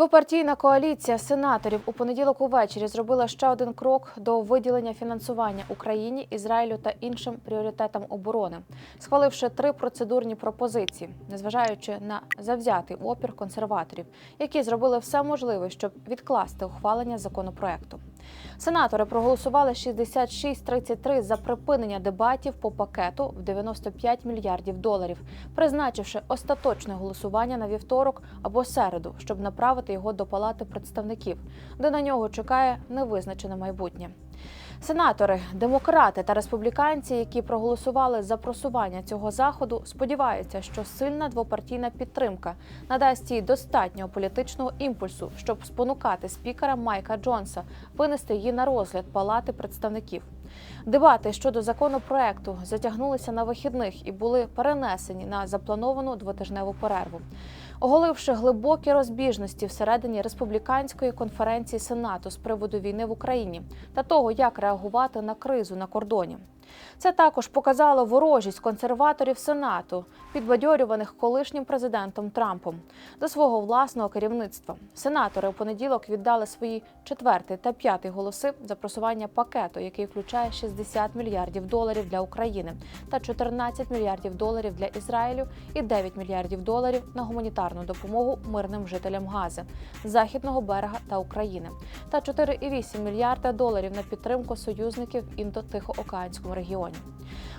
Двопартійна коаліція сенаторів у понеділок увечері зробила ще один крок до виділення фінансування Україні, Ізраїлю та іншим пріоритетам оборони, схваливши три процедурні пропозиції, незважаючи на завзятий опір консерваторів, які зробили все можливе, щоб відкласти ухвалення законопроекту. Сенатори проголосували 66-33 за припинення дебатів по пакету в 95 мільярдів доларів, призначивши остаточне голосування на вівторок або середу, щоб направити його до Палати представників, де на нього чекає невизначене майбутнє. Сенатори, демократи та республіканці, які проголосували за просування цього заходу, сподіваються, що сильна двопартійна підтримка надасть їй достатнього політичного імпульсу, щоб спонукати спікера Майка Джонса винести її на розгляд Палати представників. Дебати щодо законопроекту затягнулися на вихідних і були перенесені на заплановану двотижневу перерву, оголивши глибокі розбіжності всередині республіканської конференції Сенату з приводу війни в Україні та того, як реагувати на кризу на кордоні. Це також показало ворожість консерваторів Сенату, підбадьорюваних колишнім президентом Трампом до свого власного керівництва. Сенатори у понеділок віддали свої четвертий та п'ятий голоси за просування пакету, який включає 60 мільярдів доларів для України та 14 мільярдів доларів для Ізраїлю і 9 мільярдів доларів на гуманітарну допомогу мирним жителям Гази, західного берега та України, та 4,8 мільярда доларів на підтримку союзників в індо-тихоокеанському регіоні.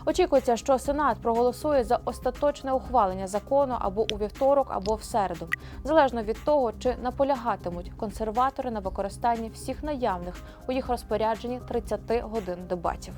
Очікується, що Сенат проголосує за остаточне ухвалення закону або у вівторок, або в середу, залежно від того, чи наполягатимуть консерватори на використанні всіх наявних у їх розпорядженні 30 годин дебатів.